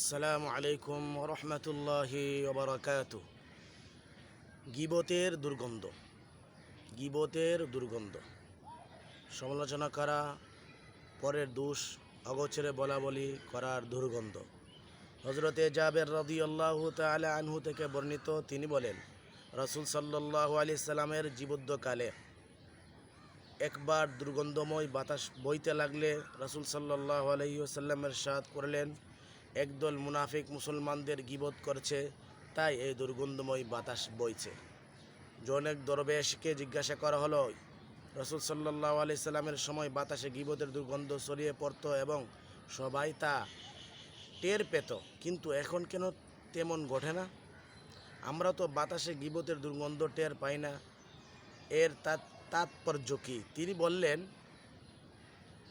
আসসালামু আলাইকুম রহমতুল্লাহি ওবরাকাত গিবতের দুর্গন্ধ গিবতের দুর্গন্ধ। সমালোচনা করা পরের দোষ অগোচরে বলা বলি করার দুর্গন্ধ। হজরতে জাবের রদি আল্লাহ তালা আনহু থেকে বর্ণিত তিনি বলেন, রসুল সাল্লাহ আলি সাল্লামের জীবদ্দকালে একবার দুর্গন্ধময় বাতাস বইতে লাগলে রসুল সাল্লাহ আলহিউসাল্লামের সাথ করলেন একদল মুনাফিক মুসলমানদের গিবত করছে, তাই এই দুর্গন্ধময় বাতাস বইছে। জনেক দরবেশকে জিজ্ঞাসা করা হলো, রসুল সাল্লাহ আলি সাল্লামের সময় বাতাসে গিবতের দুর্গন্ধ ছড়িয়ে পড়তো এবং সবাই তা টের পেত, কিন্তু এখন কেন তেমন ঘটে না? আমরা তো বাতাসে গিবতের দুর্গন্ধ টের পাই না। এর তাৎপর্য কী? তিনি বললেন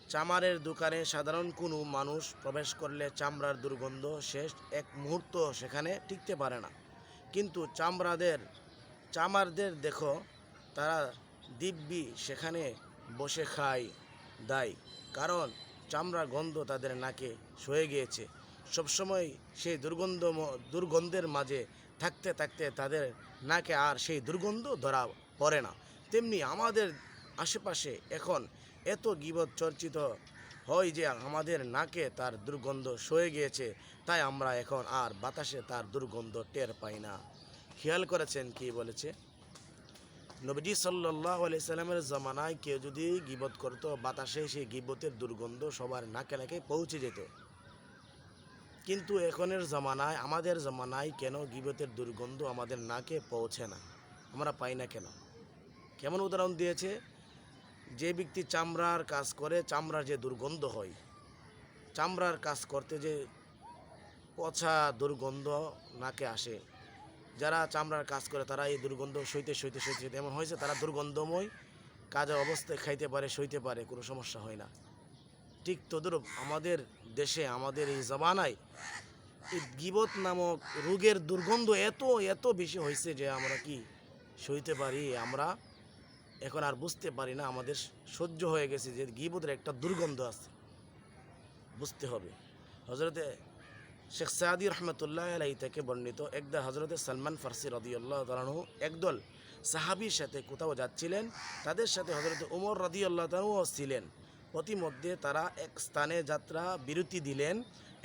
চামারের দোকানে সাধারণ কোনো মানুষ প্রবেশ করলে চামড়ার দুর্গন্ধ শেষ এক মুহূর্ত সেখানে টিকতে পারে না। কিন্তু চামড়াদের, চামারদের দেখো, তারা দিব্যি সেখানে বসে খায়, দায়। কারণ চামড়ার গন্ধ তাদের নাকে সয়ে গিয়েছে। সবসময় সেই দুর্গন্ধ দুর্গন্ধের মাঝে থাকতে থাকতে তাদের নাকে আর সেই দুর্গন্ধ ধরা পড়ে না। তেমনি আমাদের আশেপাশে এখন এত গিবত চর্চিত হয় যে আমাদের নাকে তার দুর্গন্ধ সয়ে গিয়েছে, তাই আমরা এখন আর বাতাসে তার দুর্গন্ধ টের পাই না। খেয়াল করেছেন কি বলেছে? নবীজি সাল্লাহ আলি সাল্লামের জমানায় কেউ যদি গিবত করতো, বাতাসে সেই গিবতের দুর্গন্ধ সবার নাকে নাকে পৌঁছে যেত। কিন্তু এখনের জমানায়, আমাদের জমানায় কেন গিবতের দুর্গন্ধ আমাদের নাকে পৌঁছে না? আমরা পাই না কেন? কেমন উদাহরণ দিয়েছে? যে ব্যক্তি চামড়ার কাজ করে, চামড়ার যে দুর্গন্ধ হয়, চামড়ার কাজ করতে যে পচা দুর্গন্ধ নাকে আসে, যারা চামড়ার কাজ করে তারা এই দুর্গন্ধ সইতে সইতে সইতে সইতে এমন হয়েছে, তারা দুর্গন্ধময় কাজে অবস্থায় খাইতে পারে, সইতে পারে, কোনো সমস্যা হয় না। ঠিক তদরূপ আমাদের দেশে, আমাদের এই জমানায় এই গিবত নামক রোগের দুর্গন্ধ এত এত বেশি হয়েছে যে আমরা কি সইতে পারি, আমরা এখন আর বুঝতে পারি না, আমাদের সহ্য হয়ে গেছে যে গিবতের একটা দুর্গন্ধ আছে। বুঝতে হবে। হজরতে শেখ সাদি রহমতুল্লাহ আলাই থেকে বর্ণিত একদা হজরতে সালমান ফার্সি রদিউল্লাহ তালাহু একদল সাহাবির সাথে কোথাও যাচ্ছিলেন, তাদের সাথে হজরত উমর রদিউল্লাহ তালাহুও ছিলেন। প্রতিমধ্যে তারা এক স্থানে যাত্রা বিরতি দিলেন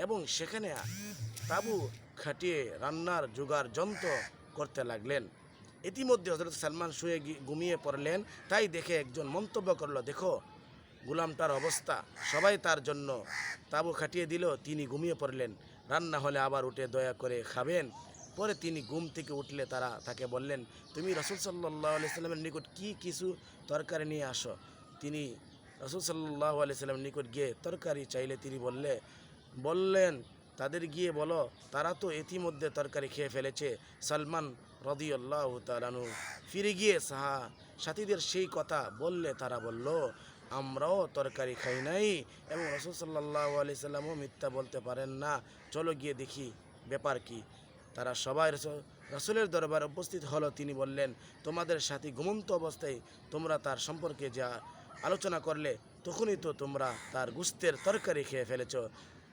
এবং সেখানে তাবু খাটিয়ে রান্নার জোগাড় যন্ত্র করতে লাগলেন। ইতিমধ্যে হজরত সালমান শুয়ে ঘুমিয়ে পড়লেন, তাই দেখে একজন মন্তব্য করল, দেখো, গুলামটার অবস্থা, সবাই তার জন্য তাবু খাটিয়ে দিল, তিনি ঘুমিয়ে পড়লেন। রান্না হলে আবার উঠে দয়া করে খাবেন। পরে তিনি ঘুম থেকে উঠলে তারা তাকে বললেন, তুমি রসুল সাল্লাহ আলাইস্লামের নিকট কি কিছু তরকারি নিয়ে আসো? তিনি রসুল সাল্লাহ আলাইস্লামের নিকট গিয়ে তরকারি চাইলে তিনি বললে, বললেন, তাদের গিয়ে বলো, তারা তো ইতিমধ্যে তরকারি খেয়ে ফেলেছে। সালমান রদিউল্লাহ তালানু ফিরে গিয়ে সাহা, সাথীদের সেই কথা বললে তারা বলল, আমরাও তরকারি খাই নাই এবং রসুল সাল্লাহ আলি সাল্লামও মিথ্যা বলতে পারেন না। চলো গিয়ে দেখি ব্যাপার কি। তারা সবাই রসুল- রসুলের দরবার উপস্থিত হলো। তিনি বললেন, তোমাদের সাথী ঘুমন্ত অবস্থায় তোমরা তার সম্পর্কে যা আলোচনা করলে, তখনই তো তোমরা তার গুস্তের তরকারি খেয়ে ফেলেছ।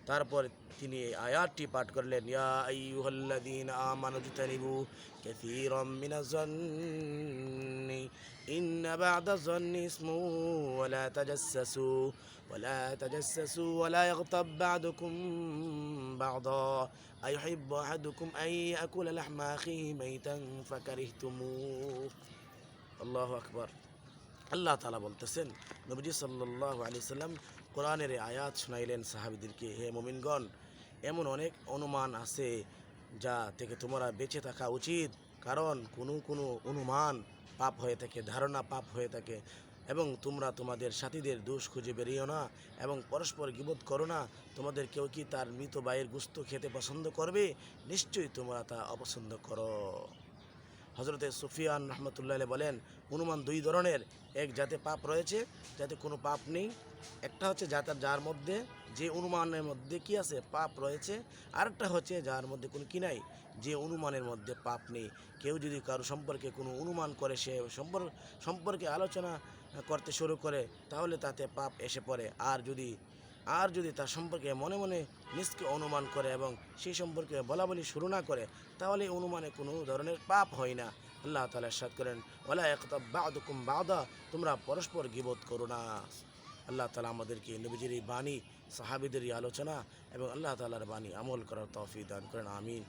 তারপর তিনি এই আয়াতটি পাঠ করলেন ইয়া আইয়ুহাল্লাযীনা আমানু জতানিবু কাসীরাম মিনাজ জন্নি ইন্না বা'দা জন্নি ইসমু ওয়া লা তাজাসসু ওয়া লা তাজাসসু ওয়া লা ইয়াগতাব বা'দুকুম বা'দা আইয়ুহিব্বু আহাদুকুম আন ইয়াকুলা লাহমা আখিহি মাইতান ফাকারিহতুমুহ আল্লাহু আকবার আল্লাহ তালা বলতেছেন, নবীজি সাল্লাহ আলি সাল্লাম কোরআনের আয়াত শোনাইলেন সাহাবিদেরকে, হে মোমিনগণ, এমন অনেক অনুমান আছে যা থেকে তোমরা বেঁচে থাকা উচিত। কারণ কোনো কোনো অনুমান পাপ হয়ে থাকে, ধারণা পাপ হয়ে থাকে এবং তোমরা তোমাদের সাথীদের দোষ খুঁজে বেরিয়েও না এবং পরস্পর গিবোধ করো না। তোমাদের কেউ কি তার মৃত ভাইয়ের গুস্ত খেতে পছন্দ করবে? নিশ্চয়ই তোমরা তা অপছন্দ করো। হজরতে সুফিয়ান রহমতুল্লাহ বলেন অনুমান দুই ধরনের, এক যাতে পাপ রয়েছে, যাতে কোনো পাপ নেই। একটা হচ্ছে যাতে যার মধ্যে যে অনুমানের মধ্যে কি আছে, পাপ রয়েছে। আরেকটা হচ্ছে যার মধ্যে কোনো কি নাই, যে অনুমানের মধ্যে পাপ নেই। কেউ যদি কারও সম্পর্কে কোনো অনুমান করে, সে সম্পর্কে আলোচনা করতে শুরু করে, তাহলে তাতে পাপ এসে পড়ে। আর যদি আর যদি তার সম্পর্কে মনে মনে নিজকে অনুমান করে এবং সেই সম্পর্কে বলা বলি শুরু না করে, তাহলে অনুমানে কোনো ধরনের পাপ হয় না। আল্লাহ তালা সাদ করেন ওলা একতাব বাদুকুম বাদা তোমরা পরস্পর গিবোধ করো না। আল্লাহ তালা আমাদেরকে নবীজির এই বাণী, সাহাবিদের আলোচনা এবং আল্লাহ তালার বাণী আমল করার তফি দান করেন, আমিন।